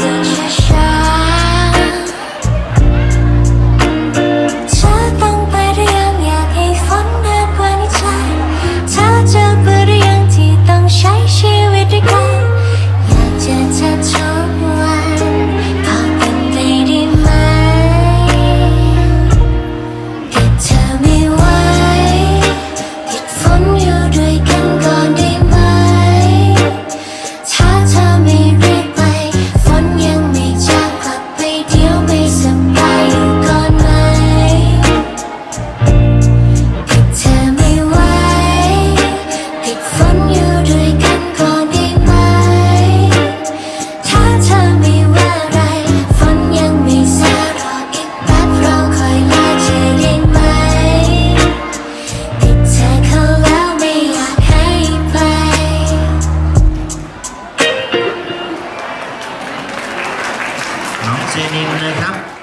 down. น้องเจนินนะครับ